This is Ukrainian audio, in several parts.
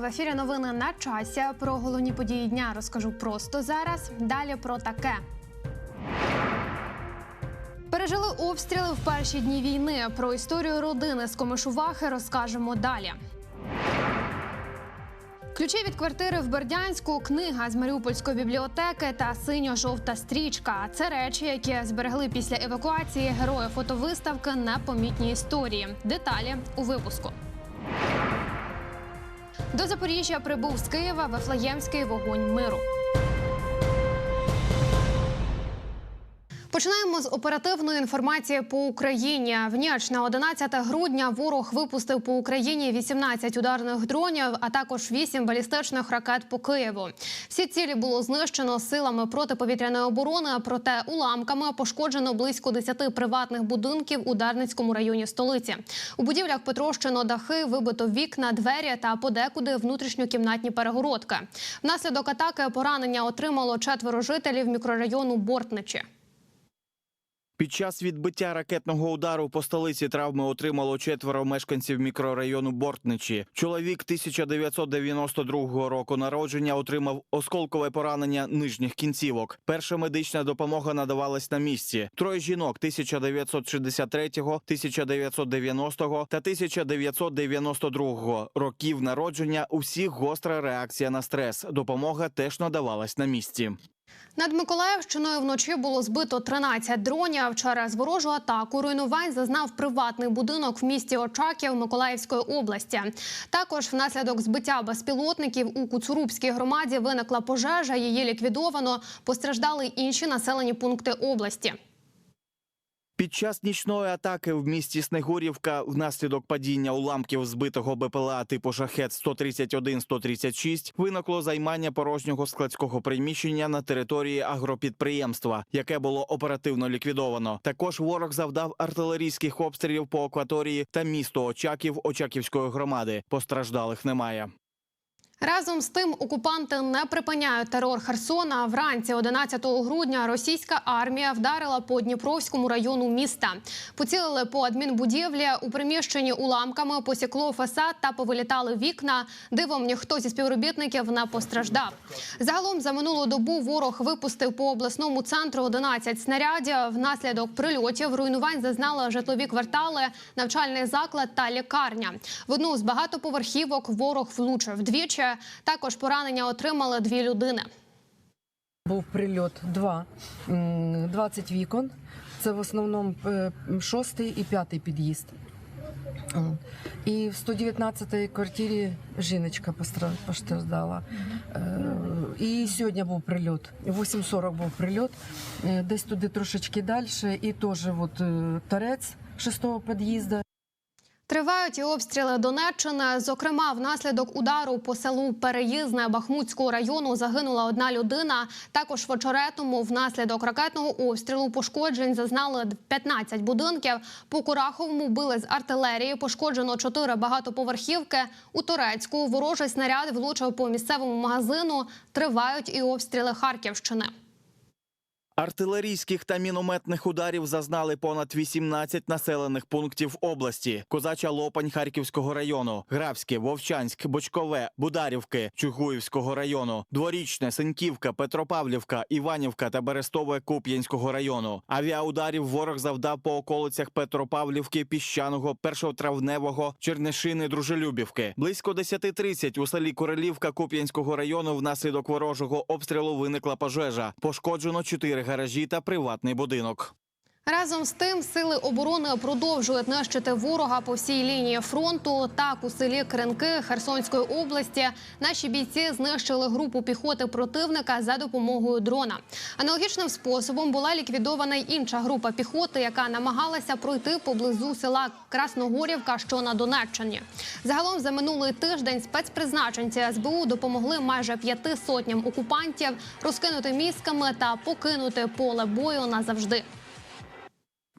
В ефірі. Новини на часі. Про головні події дня розкажу просто зараз. Далі про таке. Пережили обстріли в перші дні війни. Про історію родини з Комишувахи розкажемо далі. Ключі від квартири в Бердянську, книга з Маріупольської бібліотеки та синьо-жовта стрічка. Це речі, які зберегли після евакуації герої фотовиставки Непомітні історії. Деталі у випуску. До Запоріжжя прибув з Києва Вифлеємський вогонь миру. Починаємо з оперативної інформації по Україні. В ніч на 11 грудня ворог випустив по Україні 18 ударних дронів, а також 8 балістичних ракет по Києву. Всі цілі було знищено силами протиповітряної оборони. Проте уламками пошкоджено близько 10 приватних будинків у Дарницькому районі столиці. У будівлях потрощено дахи, вибито вікна, двері та подекуди внутрішньокімнатні перегородки. Внаслідок атаки поранення отримало четверо жителів мікрорайону Бортничі. Під час відбиття ракетного удару по столиці травми отримало четверо мешканців мікрорайону Бортничі. Чоловік 1992 року народження отримав осколкове поранення нижніх кінцівок. Перша медична допомога надавалась на місці. Троє жінок 1963, 1990 та 1992 років народження. У всіх гостра реакція на стрес. Допомога теж надавалась на місці. Над Миколаївщиною вночі було збито 13 дронів. Через ворожу атаку руйнувань зазнав приватний будинок в місті Очаків Миколаївської області. Також внаслідок збиття безпілотників у Куцурубській громаді виникла пожежа. Її ліквідовано. Постраждали інші населені пункти області. Під час нічної атаки в місті Снегурівка внаслідок падіння уламків збитого БПЛА типу шахет 131-136 виникло займання порожнього складського приміщення на території агропідприємства, яке було оперативно ліквідовано. Також ворог завдав артилерійських обстрілів по акваторії та місту Очаків Очаківської громади. Постраждалих немає. Разом з тим окупанти не припиняють терор Херсона. Вранці 11 грудня російська армія вдарила по Дніпровському району міста. Поцілили по адмінбудівлі у приміщенні уламками, посікло фасад та повилітали вікна. Дивом ніхто зі співробітників не постраждав. Загалом за минулу добу ворог випустив по обласному центру 11 снарядів. Внаслідок прильотів руйнувань зазнали житлові квартали, навчальний заклад та лікарня. В одну з багатоповерхівок ворог влучив двічі. Також поранення отримали дві людини. Був прильот два, 20 вікон. Це в основному е, шостий і п'ятий під'їзд. І в 119-й квартирі жіночка постраждала. Е, І сьогодні був прильот. В 8.40 був прильот. Е, Десь туди трошечки далі. І теж от, торець шостого під'їзду. Тривають і обстріли Донеччини. Зокрема, внаслідок удару по селу Переїзне Бахмутського району загинула одна людина. Також в очеретному внаслідок ракетного обстрілу пошкоджень зазнали 15 будинків. По Кураховому били з артилерії. Пошкоджено 4 багатоповерхівки. У Турецьку ворожий снаряд влучив по місцевому магазину. Тривають і обстріли Харківщини. Артилерійських та мінометних ударів зазнали понад 18 населених пунктів області: Козача Лопань Харківського району, Графське, Вовчанськ, Бочкове, Бударівки, Чугуївського району, Дворічне, Синьківка, Петропавлівка, Іванівка та Берестове Куп'янського району. Авіаударів ворог завдав по околицях Петропавлівки, Піщаного, Першотравневого, Чернишини, Дружелюбівки. Близько 10.30 у селі Королівка Куп'янського району внаслідок ворожого обстрілу виникла пожежа. Пошкоджено 4 гаражі та приватний будинок. Разом з тим, сили оборони продовжують нищити ворога по всій лінії фронту. Так, у селі Кренки Херсонської області наші бійці знищили групу піхоти противника за допомогою дрона. Аналогічним способом була ліквідована й інша група піхоти, яка намагалася пройти поблизу села Красногорівка, що на Донеччині. Загалом за минулий тиждень спецпризначенці СБУ допомогли майже п'яти сотням окупантів розкинути мізками та покинути поле бою назавжди.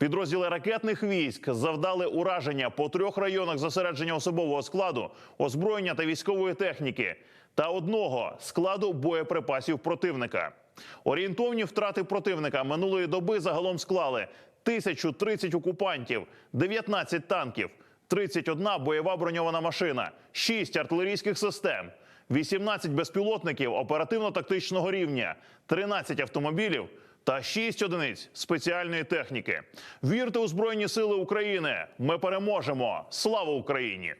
Підрозділи ракетних військ завдали ураження по трьох районах зосередження особового складу, озброєння та військової техніки та одного складу боєприпасів противника. Орієнтовні втрати противника минулої доби загалом склали 1030 окупантів, 19 танків, 31 бойова броньована машина, 6 артилерійських систем, 18 безпілотників оперативно-тактичного рівня, 13 автомобілів та 6 одиниць спеціальної техніки. Вірте у Збройні Сили України! Ми переможемо! Слава Україні!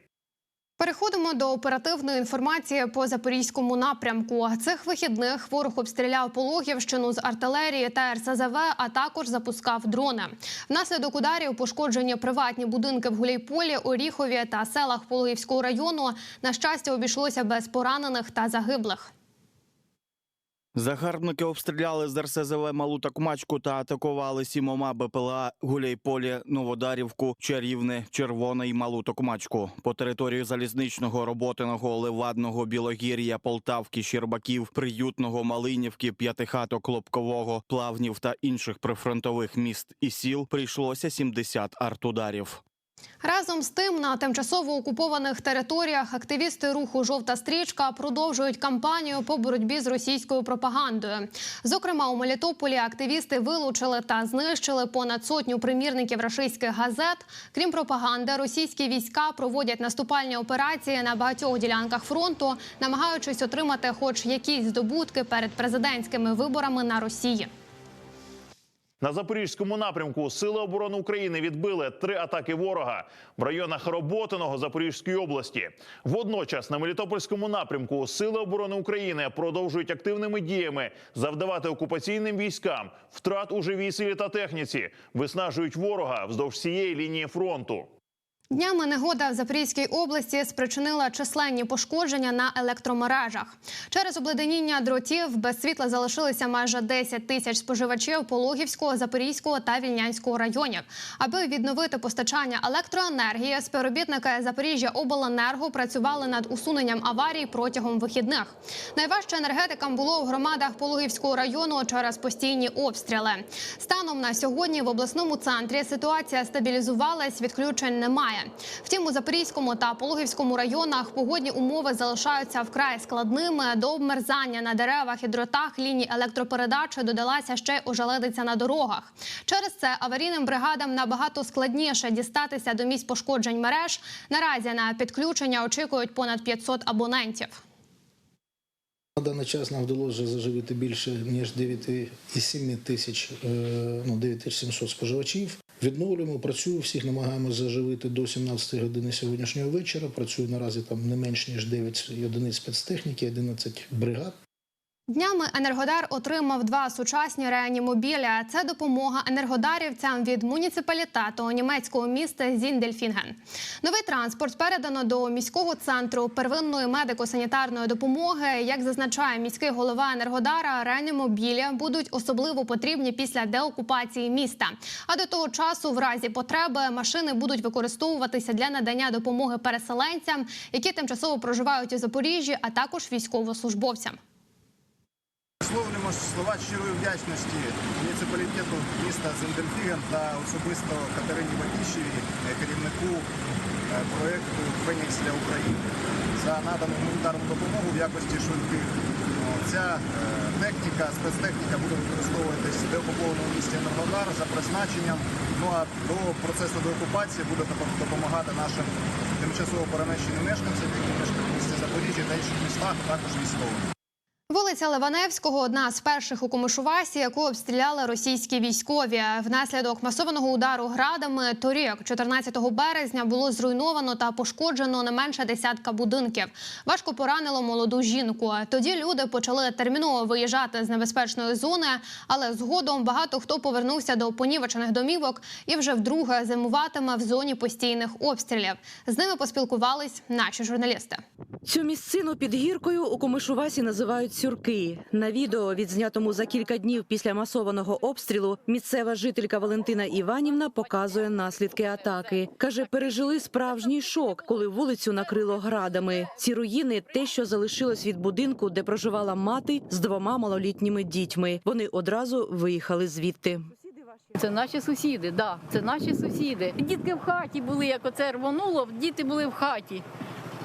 Переходимо до оперативної інформації по запорізькому напрямку. Цих вихідних ворог обстріляв Пологівщину з артилерії та РСЗВ, а також запускав дрони. Внаслідок ударів пошкоджені приватні будинки в Гуляйполі, Оріхові та селах Пологівського району. На щастя, обійшлося без поранених та загиблих. Загарбники обстріляли з РСЗВ Малу Такмачку та атакували сімома БПЛА Гуляйполі, Новодарівку, Чарівне, Червоне і Малу Токмачку. По території залізничного, роботиного, Левадного, Білогір'я, Полтавки, Щербаків, Приютного, Малинівки, П'ятихаток, Лобкового, Плавнів та інших прифронтових міст і сіл прийшлося 70 артударів. Разом з тим, на тимчасово окупованих територіях активісти руху Жовта стрічка продовжують кампанію по боротьбі з російською пропагандою. Зокрема, у Мелітополі активісти вилучили та знищили понад сотню примірників рашистських газет. Крім пропаганди, російські війська проводять наступальні операції на багатьох ділянках фронту, намагаючись отримати хоч якісь здобутки перед президентськими виборами на Росії. На запорізькому напрямку Сили оборони України відбили три атаки ворога в районах Роботиного Запорізької області. Водночас на Мелітопольському напрямку Сили оборони України продовжують активними діями завдавати окупаційним військам втрат у живій силі та техніці, виснажують ворога вздовж всієї лінії фронту. Днями негода в Запорізькій області спричинила численні пошкодження на електромережах. Через обледеніння дротів без світла залишилися майже 10 тисяч споживачів Пологівського, Запорізького та Вільнянського районів. Аби відновити постачання електроенергії, співробітники Запоріжжя Обленерго працювали над усуненням аварій протягом вихідних. Найважче енергетикам було в громадах Пологівського району через постійні обстріли. Станом на сьогодні в обласному центрі ситуація стабілізувалась, відключень немає. Втім, у Запорізькому та Пологівському районах погодні умови залишаються вкрай складними. До обмерзання на деревах і дротах ліній електропередачі додалася ще й ожеледиця на дорогах. Через це аварійним бригадам набагато складніше дістатися до місць пошкоджень мереж. Наразі на підключення очікують понад 500 абонентів. На даний час нам вдалося заживити більше ніж 9,7 тисяч, е, ну 9700 споживачів. Відновлюємо, працюю всіх, намагаємося заживити до 17 години сьогоднішнього вечора. Працюю наразі там не менш ніж 9 одиниць спецтехніки, 11 бригад. Днями Енергодар отримав два сучасні реанімобіля. Це допомога енергодарівцям від муніципалітету німецького міста Зіндельфінген. Новий транспорт передано до міського центру первинної медико-санітарної допомоги. Як зазначає міський голова Енергодара, реанімобілі будуть особливо потрібні після деокупації міста. А до того часу, в разі потреби, машини будуть використовуватися для надання допомоги переселенцям, які тимчасово проживають у Запоріжжі, а також військовослужбовцям. Висловлюємо слова щирої вдячності муніципалітету міста Зендельфіген та особисто Катерині Батішеві, е, керівнику е, проєкту Фенікс для України за надану гуманітарну допомогу в якості швидких. Ця е, техніка, спецтехніка буде використовуватись в деокупованому місті Енергодар за призначенням. Ну а до процесу деокупації буде допомагати нашим тимчасово переміщеним мешканцям, які мешкають в місті Запоріжжя та інших містах, також військовим. Вулиця Ливаневського одна з перших у Комишувасі, яку обстріляли російські військові. Внаслідок масованого удару градами торік, 14 березня, було зруйновано та пошкоджено не менше десятка будинків. Важко поранило молоду жінку. Тоді люди почали терміново виїжджати з небезпечної зони, але згодом багато хто повернувся до понівечених домівок і вже вдруге зимуватиме в зоні постійних обстрілів. З ними поспілкувались наші журналісти. Цю місцину під гіркою у Комишувасі називають сюрки. На відео, відзнятому за кілька днів після масованого обстрілу, місцева жителька Валентина Іванівна показує наслідки атаки. Каже, пережили справжній шок, коли вулицю накрило градами. Ці руїни те, що залишилось від будинку, де проживала мати з двома малолітніми дітьми. Вони одразу виїхали звідти. Це наші сусіди, да, це наші сусіди. Дітки в хаті були, як оце рвонуло, діти були в хаті.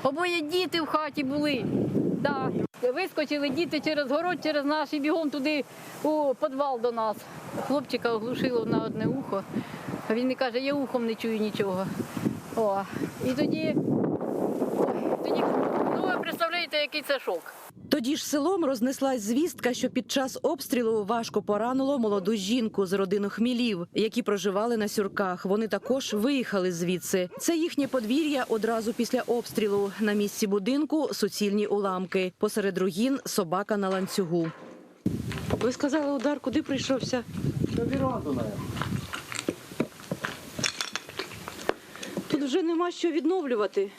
Обоє діти в хаті були. Да. Вискочили діти через город, через наш і бігом туди у підвал до нас. Хлопчика оглушило на одне ухо. Він не каже, я ухом не чую нічого. О, і тоді, ну ви представляєте, який це шок. Тоді ж селом рознеслась звістка, що під час обстрілу важко поранило молоду жінку з родини хмілів, які проживали на сюрках. Вони також виїхали звідси. Це їхнє подвір'я одразу після обстрілу. На місці будинку суцільні уламки. Посеред руїн собака на ланцюгу. Ви сказали, удар куди прийшовся? Тут вже нема що відновлювати.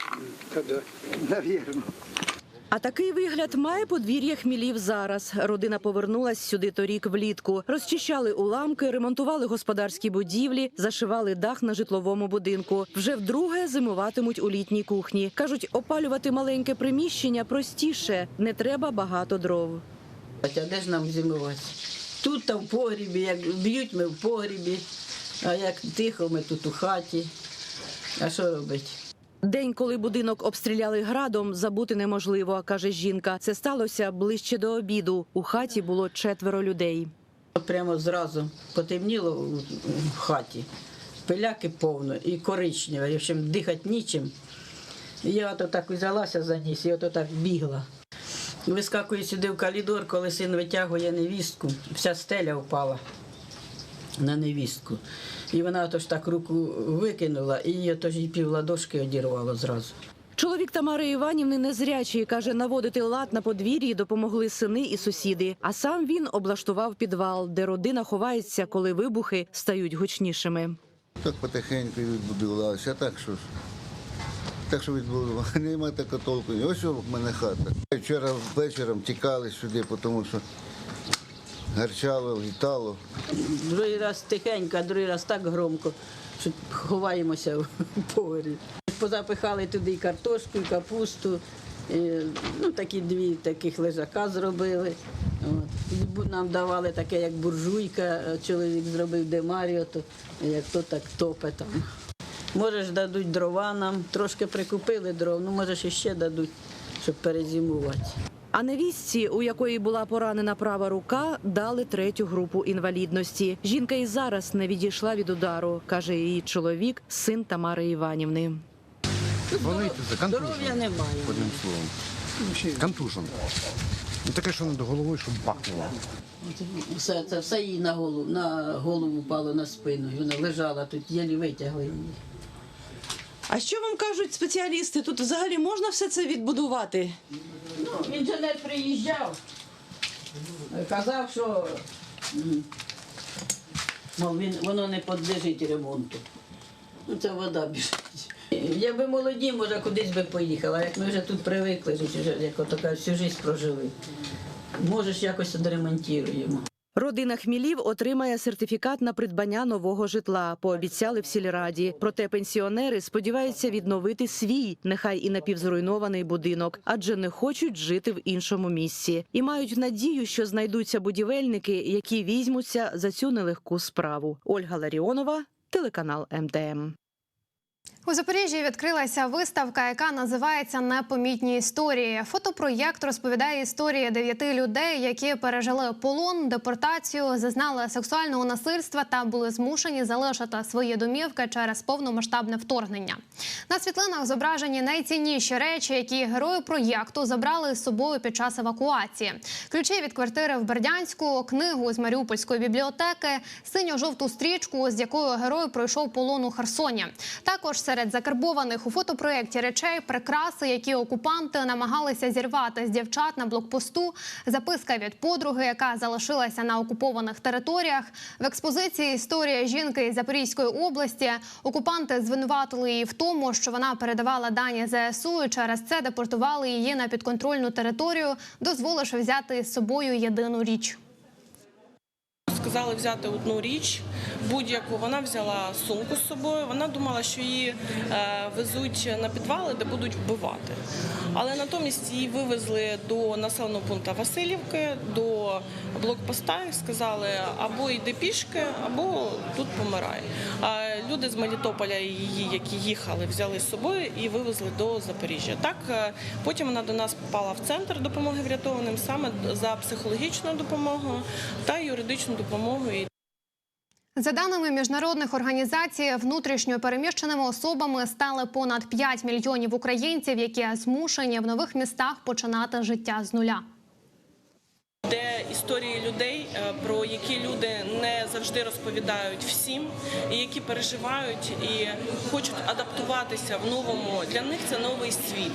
А такий вигляд має подвір'я хмілів зараз. Родина повернулась сюди торік влітку. Розчищали уламки, ремонтували господарські будівлі, зашивали дах на житловому будинку. Вже вдруге зимуватимуть у літній кухні. кажуть, опалювати маленьке приміщення простіше, не треба багато дров. А де ж нам зимувати? Тут та в погрібі, як б'ють ми в погрібі, а як тихо, ми тут у хаті. А що робити? День, коли будинок обстріляли градом, забути неможливо, каже жінка. Це сталося ближче до обіду. У хаті було четверо людей. Прямо зразу потемніло в хаті. Пиляки повно і коричневе, в общем, дихати нічим. Я ото так взялася за ніс і ото так бігла. Вискакую сюди в коридор, коли син витягує невістку, вся стеля впала на невістку. І вона ото ж так руку викинула, і її ото ж і пів ладошки одірвало зразу. Чоловік Тамари Іванівни незрячий каже, наводити лад на подвір'ї допомогли сини і сусіди. А сам він облаштував підвал, де родина ховається, коли вибухи стають гучнішими. Так потихеньку відбудувалося, так що ж. Так що відбудувалося, нема такого толку. Ось у мене хата. Вчора вечором тікали сюди, тому що гарчало, літало. Другий раз тихенько, а другий раз так громко, що ховаємося в погрі. Позапихали туди і картошку, і капусту. Ну, такі дві таких лежака зробили. От. Нам давали таке, як буржуйка, е, чоловік зробив демаріо, то як то так топе там. Може ж дадуть дрова нам, трошки прикупили дров, ну може ж іще дадуть, щоб перезимувати. А невістці, у якої була поранена права рука, дали третю групу інвалідності. Жінка і зараз не відійшла від удару, каже її чоловік, син Тамари Іванівни. Здоров'я немає. одним словом. Контужен. Ну, таке, що над головою, щоб бахнуло. Все, це все їй на голову, на голову впало на спину. І вона лежала тут, єлі витягли її. А що вам кажуть спеціалісти? Тут взагалі можна все це відбудувати? Ну, інженер приїжджав, казав, що мов, він, воно не підлежить ремонту. Ну, це вода біжить. Якби молоді, може, кудись би поїхала. Як ми вже тут привикли, як ото всю життя прожили. Може ж якось відремонтуємо. Родина Хмілів отримає сертифікат на придбання нового житла. Пообіцяли в сільраді. Проте пенсіонери сподіваються відновити свій, нехай і напівзруйнований будинок, адже не хочуть жити в іншому місці і мають надію, що знайдуться будівельники, які візьмуться за цю нелегку справу. Ольга Ларіонова, телеканал МТМ. У Запоріжжі відкрилася виставка, яка називається Непомітні історії. Фотопроєкт розповідає історії дев'яти людей, які пережили полон, депортацію, зазнали сексуального насильства та були змушені залишити свої домівки через повномасштабне вторгнення. На світлинах зображені найцінніші речі, які герої проєкту забрали з собою під час евакуації. Ключі від квартири в Бердянську, книгу з Маріупольської бібліотеки, синьо-жовту стрічку, з якою герой пройшов полон у Херсоні. Також серед закарбованих у фотопроєкті речей прикраси, які окупанти намагалися зірвати з дівчат на блокпосту. Записка від подруги, яка залишилася на окупованих територіях. В експозиції історія жінки із Запорізької області. Окупанти звинуватили її в тому, що вона передавала дані ЗСУ і через це депортували її на підконтрольну територію, дозволивши взяти з собою єдину річ. Сказали взяти одну річ, будь-яку. Вона взяла сумку з собою. Вона думала, що її е, везуть на підвали, де будуть вбивати. Але натомість її вивезли до населеного пункту Васильівки, до блокпоста і сказали або йди пішки, або тут помирай. А люди з Мелітополя її, які їхали, взяли з собою і вивезли до Запоріжжя. Так е, потім вона до нас попала в центр допомоги врятованим саме за психологічною допомогою та юридичною допомогою. За даними міжнародних організацій, внутрішньо переміщеними особами стали понад 5 мільйонів українців, які змушені в нових містах починати життя з нуля. Де історії людей, е, про які люди не завжди розповідають всім, і які переживають і хочуть адаптуватися в новому. Для них це новий світ,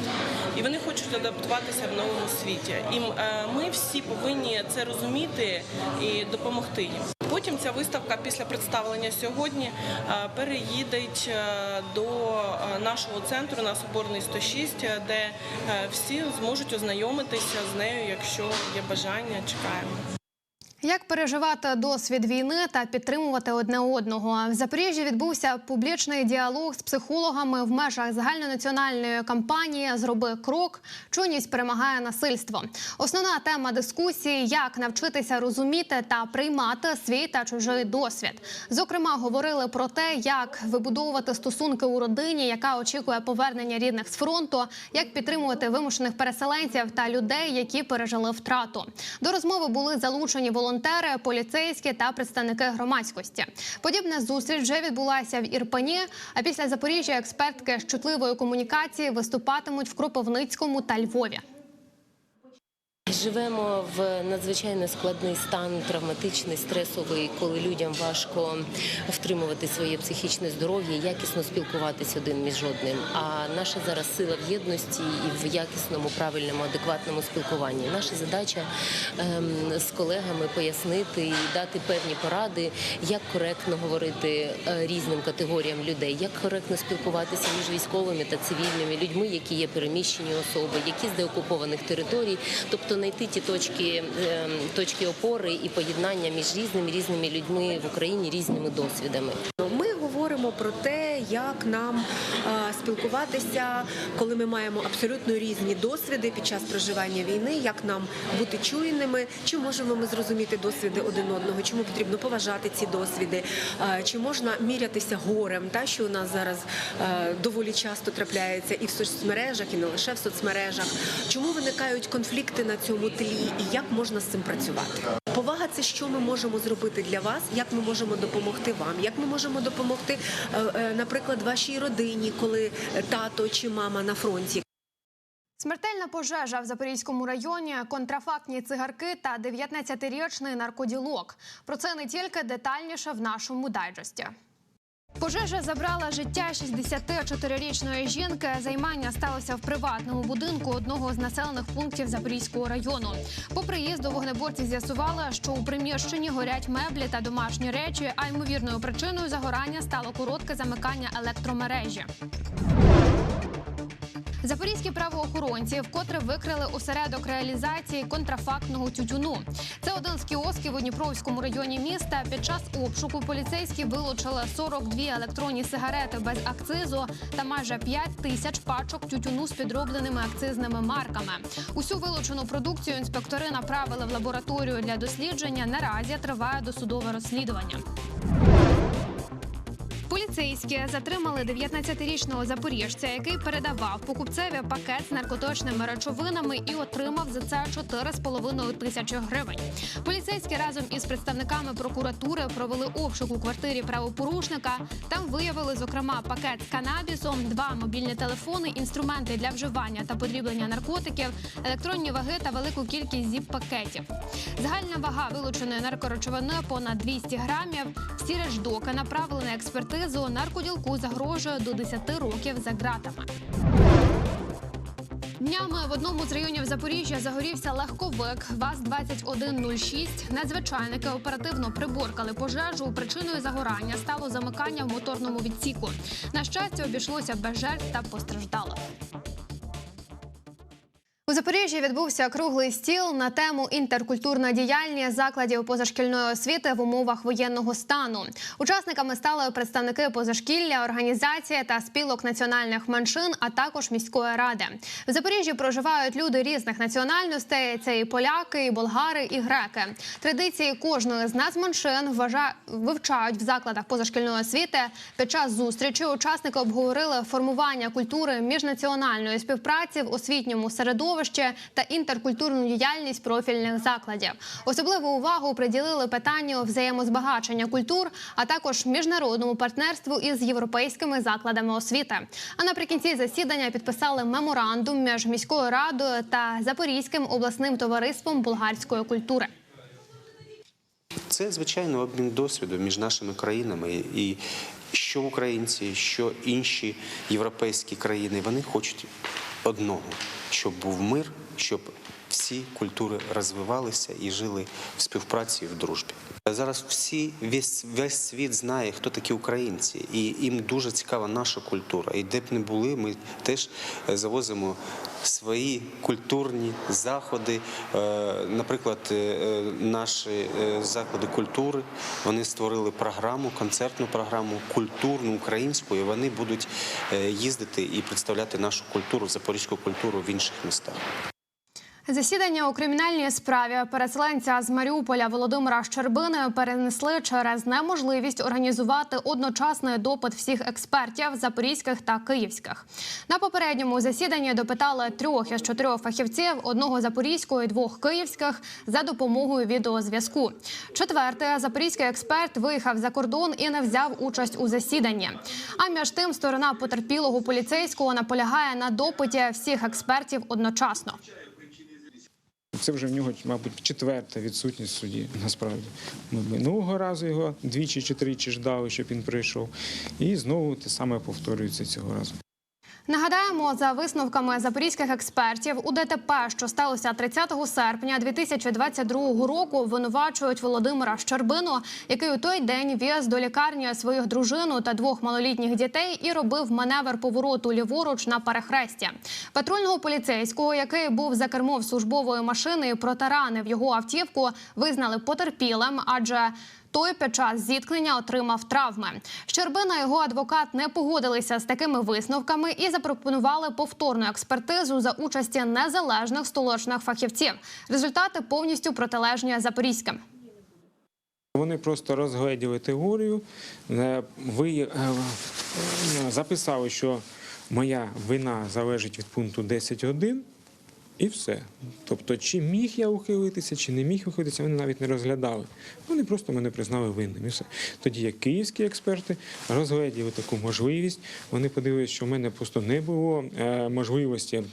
і вони хочуть адаптуватися в новому світі. І е, ми всі повинні це розуміти і допомогти їм. Потім ця виставка після представлення сьогодні е, переїде до нашого центру на Соборний 106, е, де е, всі зможуть ознайомитися з нею, якщо є бажання. Чекаємо. Як переживати досвід війни та підтримувати одне одного в Запоріжжі відбувся публічний діалог з психологами в межах загальнонаціональної кампанії Зроби крок. Чуйність перемагає насильство. Основна тема дискусії як навчитися розуміти та приймати свій та чужий досвід. Зокрема, говорили про те, як вибудовувати стосунки у родині, яка очікує повернення рідних з фронту, як підтримувати вимушених переселенців та людей, які пережили втрату. До розмови були залучені волонтери, поліцейські та представники громадськості. Подібна зустріч вже відбулася в Ірпені. А після Запоріжжя експертки з чутливої комунікації виступатимуть в Кропивницькому та Львові. Живемо в надзвичайно складний стан, травматичний, стресовий, коли людям важко втримувати своє психічне здоров'я, якісно спілкуватися один між одним. А наша зараз сила в єдності і в якісному, правильному, адекватному спілкуванні. Наша задача ем, з колегами пояснити і дати певні поради, як коректно говорити е, різним категоріям людей, як коректно спілкуватися між військовими та цивільними людьми, які є переміщені особи, які з деокупованих територій, тобто знайти ті точки, ем, точки опори і поєднання між різними різними людьми в Україні різними досвідами. Ми говоримо про те, як нам е, спілкуватися, коли ми маємо абсолютно різні досвіди під час проживання війни, як нам бути чуйними, чи можемо ми зрозуміти досвіди один одного, чому потрібно поважати ці досвіди, е, чи можна мірятися горем, та що у нас зараз е, доволі часто трапляється і в соцмережах, і не лише в соцмережах. Чому виникають конфлікти на цьому тлі, і як можна з цим працювати? Повага це що ми можемо зробити для вас, як ми можемо допомогти вам, як ми можемо допомогти, е, е, наприклад, вашій родині, коли тато чи мама на фронті. Смертельна пожежа в Запорізькому районі, контрафактні цигарки та 19-річний наркоділок. Про це не тільки детальніше в нашому дайджесті. Пожежа забрала життя 64-річної жінки. Займання сталося в приватному будинку одного з населених пунктів Запорізького району. По приїзду вогнеборці з'ясували, що у приміщенні горять меблі та домашні речі. А ймовірною причиною загорання стало коротке замикання електромережі. Запорізькі правоохоронці вкотре викрили осередок реалізації контрафактного тютюну. Це один з кіосків у Дніпровському районі міста. Під час обшуку поліцейські вилучили 42 електронні сигарети без акцизу та майже 5 тисяч пачок тютюну з підробленими акцизними марками. Усю вилучену продукцію інспектори направили в лабораторію для дослідження. Наразі триває досудове розслідування. Поліцейські затримали 19-річного запоріжця, який передавав покупцеві пакет з наркотичними речовинами і отримав за це 4,5 тисячі гривень. Поліцейські разом із представниками прокуратури провели обшук у квартирі правопорушника. Там виявили зокрема пакет з канабісом, два мобільні телефони, інструменти для вживання та подріблення наркотиків, електронні ваги та велику кількість зіп-пакетів. Загальна вага вилученої наркоречовини понад 200 грамів. Всі речдоки направили на експертизу. Наркоділку загрожує до 10 років за ґратами. Днями в одному з районів Запоріжжя загорівся легковик ВАЗ-2106. Надзвичайники оперативно приборкали пожежу. Причиною загорання стало замикання в моторному відсіку. На щастя, обійшлося без жертв та постраждалих. У Запоріжжі відбувся круглий стіл на тему інтеркультурна діяльність закладів позашкільної освіти в умовах воєнного стану. Учасниками стали представники позашкілля, організації та спілок національних меншин, а також міської ради. В Запоріжжі проживають люди різних національностей. Це і поляки, і болгари, і греки. Традиції кожної з нацменшин вважа... вивчають в закладах позашкільної освіти. Під час зустрічі учасники обговорили формування культури міжнаціональної співпраці в освітньому середовищі середовище та інтеркультурну діяльність профільних закладів. Особливу увагу приділили питанню взаємозбагачення культур, а також міжнародному партнерству із європейськими закладами освіти. А наприкінці засідання підписали меморандум між міською радою та Запорізьким обласним товариством болгарської культури. Це звичайно обмін досвіду між нашими країнами, і що українці, що інші європейські країни, вони хочуть одного, щоб був мир, щоб всі культури розвивалися і жили в співпраці і в дружбі. Зараз всі весь, весь світ знає, хто такі українці, і їм дуже цікава наша культура. І де б не були, ми теж е, завозимо свої культурні заходи. Е, Наприклад, е, е, наші заклади культури вони створили програму, концертну програму культурну українську, і вони будуть їздити і представляти нашу культуру, запорізьку культуру в інших містах. Засідання у кримінальній справі переселенця з Маріуполя Володимира Щербини перенесли через неможливість організувати одночасний допит всіх експертів запорізьких та київських. На попередньому засіданні допитали трьох із чотирьох фахівців, одного запорізького і двох київських, за допомогою відеозв'язку. Четвертий запорізький експерт виїхав за кордон і не взяв участь у засіданні. А між тим сторона потерпілого поліцейського наполягає на допиті всіх експертів одночасно. Це вже в нього, мабуть, четверта відсутність судді. Насправді ми минулого разу його двічі чи тричі ждали, щоб він прийшов, і знову те саме повторюється цього разу. Нагадаємо, за висновками запорізьких експертів у ДТП, що сталося 30 серпня 2022 року, винувачують Володимира Щербину, який у той день віз до лікарні свою дружину та двох малолітніх дітей і робив маневр повороту ліворуч на перехресті. Патрульного поліцейського, який був за кермом службової машини протаранив його автівку, визнали потерпілим, адже той під час зіткнення отримав травми. Щербина його адвокат не погодилися з такими висновками і запропонували повторну експертизу за участі незалежних столичних фахівців. Результати повністю протилежні запорізьким. Вони просто розгледіли теорію, е, ви е, е, записали, що моя вина залежить від пункту 10.1, і все. Тобто, чи міг я ухилитися, чи не міг ухилитися, вони навіть не розглядали. Вони просто мене признали винним. І все. Тоді як київські експерти розгляділи таку можливість. Вони подивилися, що в мене просто не було е, можливості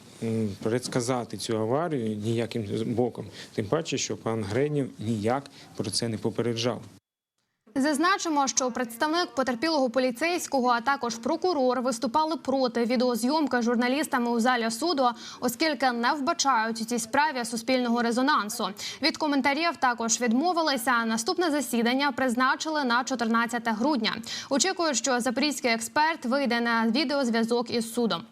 предсказати цю аварію ніяким боком. Тим паче, що пан Гренів ніяк про це не попереджав. Зазначимо, що представник потерпілого поліцейського, а також прокурор виступали проти відеозйомки журналістами у залі суду, оскільки не вбачають у цій справі суспільного резонансу. Від коментарів також відмовилися. Наступне засідання призначили на 14 грудня. Очікують, що запорізький експерт вийде на відеозв'язок із судом.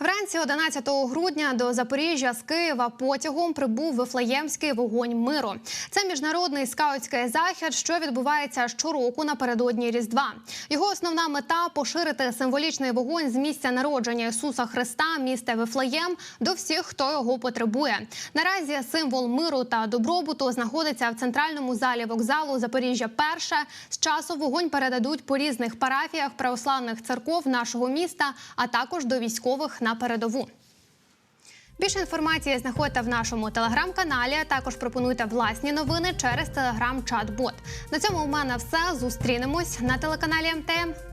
Вранці 11 грудня до Запоріжжя з Києва потягом прибув Вифлеємський вогонь миру. Це міжнародний скаутський захід, що відбувається щороку напередодні Різдва. Його основна мета поширити символічний вогонь з місця народження Ісуса Христа, міста Вифлеєм, до всіх, хто його потребує. Наразі символ миру та добробуту знаходиться в центральному залі вокзалу Запоріжжя. Перше з часу вогонь передадуть по різних парафіях православних церков нашого міста, а також до військових на передову. Більше інформації знаходите в нашому телеграм-каналі. а Також пропонуйте власні новини через телеграм-чат-бот. На цьому у мене все. Зустрінемось на телеканалі МТМ.